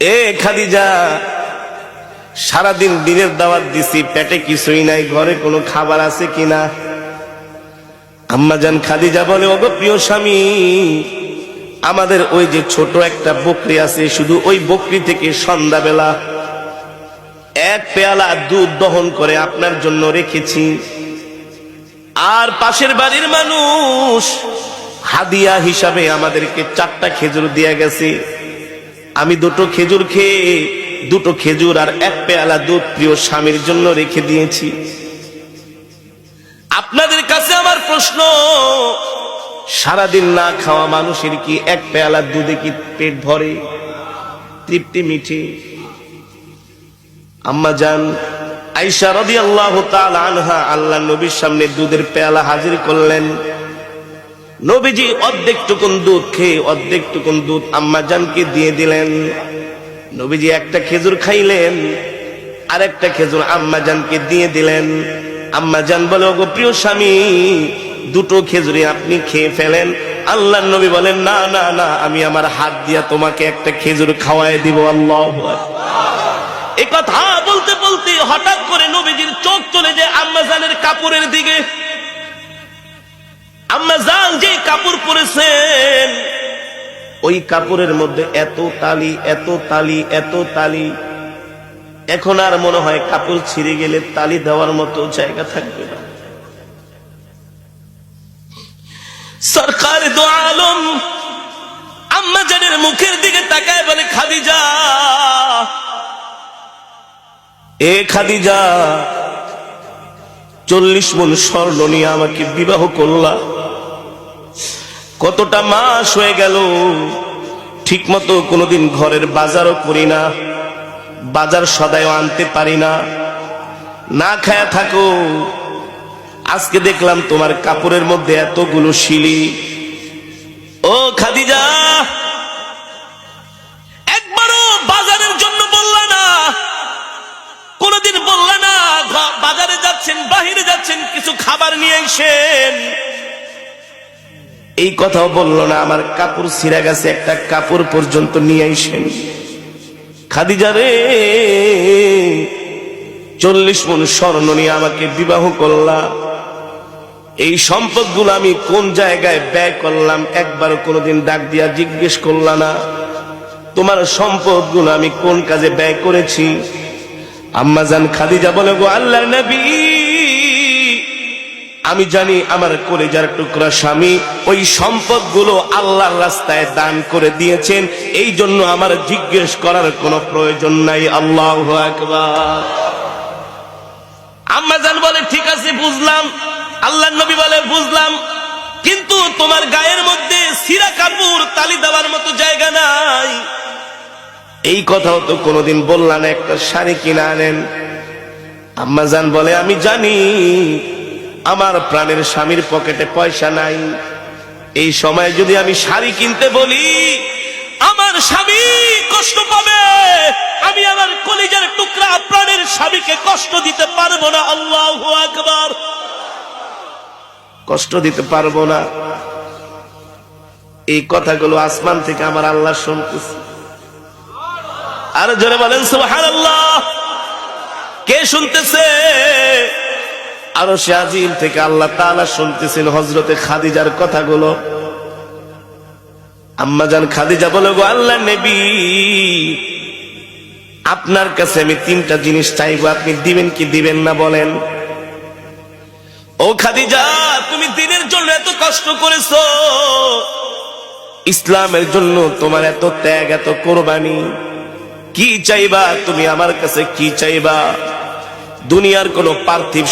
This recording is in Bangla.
এ খাদিজা, সারাদিন দিনের দাওয়াত দিছি, পেটে কিছুই নাই, ঘরে কোনো খাবার আছে কিনা? আম্মাজান খাদিজা বলে, ওগো প্রিয় স্বামী, আমাদের ওই যে ছোট একটা বকরি আছে, শুধু ওই বকরি থেকে সন্ধ্যাবেলা এক পেয়ালা দুধ দহন করে আপনার জন্য রেখেছি। আর পাশের বাড়ির মানুষ হাদিয়া হিসাবে আমাদেরকে চারটা খেজুর দিয়ে গেছে। আমি দুটো খেজুর খেয়ে দুটো খেজুর আর এক পেয়ালা দুধ প্রিয় স্বামীর জন্য রেখে দিয়েছি। আপনাদের কাছে আমার প্রশ্ন, সারাদিন না খাওয়া মানুষের কি এক পেয়ালা দুধে কি পেট ভরে, তৃপ্তি মিঠে? আম্মা যান আইসা রবি আল্লাহ আনহা আল্লাহ নবীর সামনে দুধের পেয়ালা হাজির করলেন। নবীজি অর্ধেক টুকুন দুধ খেয়ে অর্ধেক টুকুন দুধ আম্মা জানকে দিয়ে দিলেন। নবীজি একটা খেজুর খাইলেন আর একটা খেজুর আম্মা জানকে দিয়ে দিলেন। আম্মা জান বলে, ওগো প্রিয় স্বামী, দুটো খেজুরি আপনি খেয়ে ফেলেন। আল্লাহ নবী বলেন, না না না, আমি আমার হাত দিয়া তোমাকে একটা খেজুর খাওয়াই দিব, আল্লাহ এ কথা বলতে বলতে হঠাৎ করে নবীজির চোখ চলে যায় আম্মা জানের কাপড়ের দিকে। কাপড় পরেছেন ওই কাপড়ের মধ্যে এত তালি এত তালি এত তালি। এখন আর মনে হয় কাপড় ছিঁড়ে গেলে তালি দেওয়ার মতো জায়গা থাকবে না। সরকার দো আলম আম্মা জানের মুখের দিকে তাকায় বলে খাদিজা এ খাদিজা চল্লিশ মন স্বর্ণ নিয়ে আমাকে বিবাহ করলা। কতটা মাস হয়ে গেল। ঠিক মতো কোনোদিন ঘরের বাজারও করি না, বাজার সদায় আনতে পারি না। না খায়া থাকো। আজকে দেখলাম তোমার কাপড়ের মধ্যে এতগুলো শিলি। ও খাদিজা, একবারও বাজারের জন্য বললা না। কোনোদিন বললা না বাজারে যাচ্ছেন, বাহিরে যাচ্ছেন, কিছু খাবার নিয়ে এসেন। এই কথাও বলল না, আমার কাপড় ছিঁড়া গেছে, একটা কাপড় পর্যন্ত নিয়ে আইসেন। খাদিজা রে, চল্লিশ মন স্বর্ণ নিয়ে আমাকে বিবাহ করলা। এই সম্পদগুলো আমি কোন জায়গায় ব্যয় করলাম একবার কোনোদিন ডাক দিয়া জিজ্ঞেস করলা না। তোমার সম্পদগুলো আমি কোন কাজে ব্যয় করেছি? আম্মাজান খাদিজা বলে, গো আল্লাহ নবী আমি জানি আমার কলেজার টুকরা স্বামী ওই সম্পদগুলো আল্লাহর রাস্তায় দান করে দিয়েছেন। এই জন্য আমার জিজ্ঞেস করার কোনো প্রয়োজন নাই। আল্লাহ বলে, ঠিক আছে, বুঝলাম। আল্লাহ নবী বলে, বুঝলাম। কিন্তু তোমার গায়ের মধ্যে সিরা কাপড় তালি দেওয়ার মতো জায়গা নাই। এই কথাও তো কোনোদিন বললাম একটা শাড়ি কিনে আনেন। আম্মাজান বলে, আমি জানি। আমার প্রাণের স্বামীর পকেটে পয়সা নাই। এই সময় যদি আমি শাড়ি কিনতে বলি, আমার স্বামী কষ্ট পাবে। আমি আমার কলিজার টুকরা প্রাণের স্বামীকে কষ্ট দিতে পারব না, আল্লাহ আকবার। কষ্ট দিতে পারব না। এই কথাগুলো আসমান থেকে আমার আল্লাহ শুনতেছে। আর জোরে বলেন, সুবহানাল্লাহ। কে শুনতেছে? আরও সে আজিম থেকে আল্লাহ তাআলা শুনতেছেন হজরতে খাদিজার কথাগুলো। আম্মাজান খাদিজা বলে, গো আল্লাহ নবী, আপনার কাছে আমি তিনটা জিনিস চাইব, আপনি দিবেন কি দিবেন না বলেন? ও খাদিজা, তুমি দিনের জন্য এত কষ্ট করেছ। ইসলামের জন্য তোমার এত ত্যাগ, এত কোরবানি। কি চাইবা, তুমি আমার কাছে কি চাইবা? দুনিয়ার কোন পার্থিব